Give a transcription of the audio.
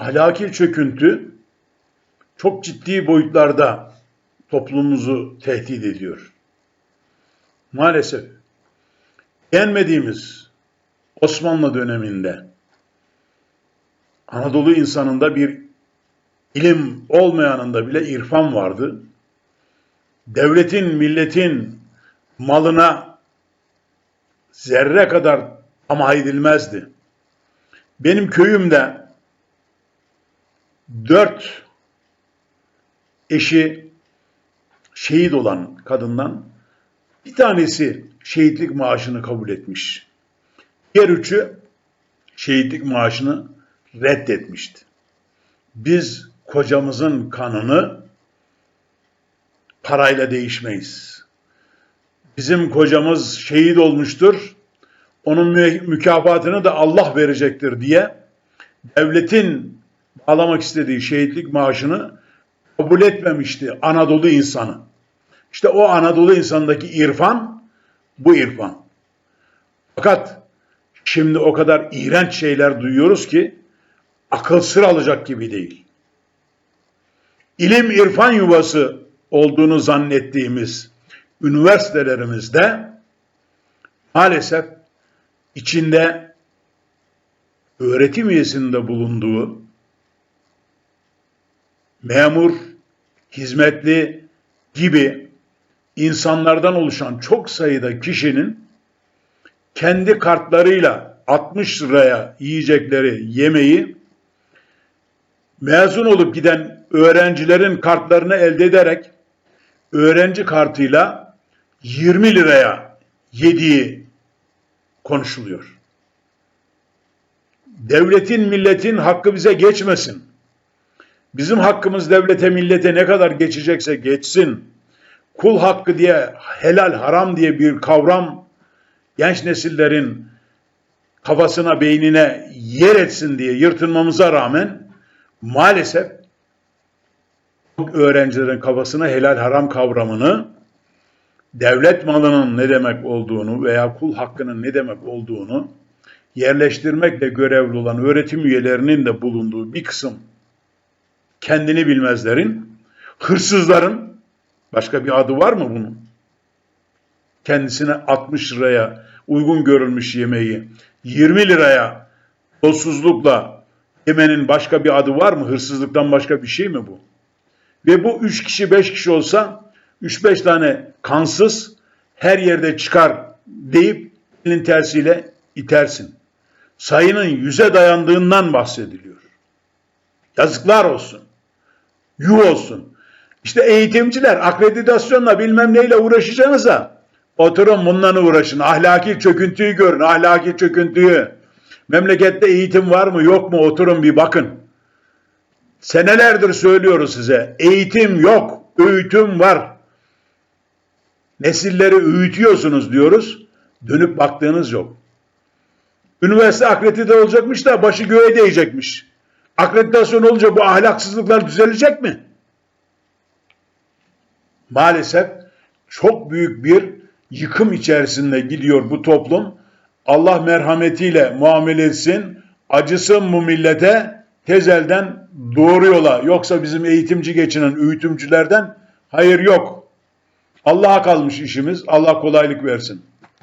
ahlaki çöküntü çok ciddi boyutlarda toplumumuzu tehdit ediyor. Maalesef beğenmediğimiz Osmanlı döneminde Anadolu insanında bir ilim olmayanında bile irfan vardı. Devletin, milletin malına zerre kadar ama edilmezdi. Benim köyümde dört eşi şehit olan kadından bir tanesi şehitlik maaşını kabul etmiş. Diğer üçü şehitlik maaşını reddetmişti. Biz kocamızın kanını parayla değişmeyiz. Bizim kocamız şehit olmuştur. Onun mü- mükafatını da Allah verecektir diye devletin bağlamak istediği şehitlik maaşını kabul etmemişti Anadolu insanı. İşte o Anadolu insanındaki irfan bu irfan. Fakat şimdi o kadar iğrenç şeyler duyuyoruz ki akıl sır alacak gibi değil. İlim irfan yuvası olduğunu zannettiğimiz üniversitelerimizde maalesef içinde öğretim üyesinde bulunduğu memur, hizmetli gibi insanlardan oluşan çok sayıda kişinin kendi kartlarıyla 60 liraya yiyecekleri yemeği mezun olup giden öğrencilerin kartlarını elde ederek öğrenci kartıyla 20 liraya yediği konuşuluyor. Devletin, milletin hakkı bize geçmesin. Bizim hakkımız devlete, millete ne kadar geçecekse geçsin. Kul hakkı diye, helal, haram diye bir kavram genç nesillerin kafasına, beynine yer etsin diye yırtınmamıza rağmen maalesef öğrencilerin kafasına helal haram kavramını devlet malının ne demek olduğunu veya kul hakkının ne demek olduğunu yerleştirmekle görevli olan öğretim üyelerinin de bulunduğu bir kısım kendini bilmezlerin, hırsızların, başka bir adı var mı bunun? Kendisine 60 liraya uygun görülmüş yemeği 20 liraya yolsuzlukla yemenin başka bir adı var mı? Hırsızlıktan başka bir şey mi bu? Ve bu 3 kişi 5 kişi olsa 3-5 tane kansız her yerde çıkar deyip elin tersiyle itersin. Sayının yüze dayandığından bahsediliyor. Yazıklar olsun. Yuh olsun. İşte eğitimciler akreditasyonla bilmem neyle uğraşacağınıza oturun bununla uğraşın. Ahlaki çöküntüyü görün. Ahlaki çöküntüyü. Memlekette eğitim var mı yok mu oturun bir bakın. Senelerdir söylüyoruz size. Eğitim yok. Öğütüm var. Nesilleri öğütüyorsunuz diyoruz. Dönüp baktığınız yok. Üniversite akredite olacakmış da başı göğe değecekmiş. Akreditasyon olunca bu ahlaksızlıklar düzelecek mi? Maalesef çok büyük bir yıkım içerisinde gidiyor bu toplum. Allah merhametiyle muamele etsin, acısın bu millete tezelden doğru yola. Yoksa bizim eğitimci geçinen öğütümcülerden hayır yok. Allah'a kalmış işimiz. Allah kolaylık versin.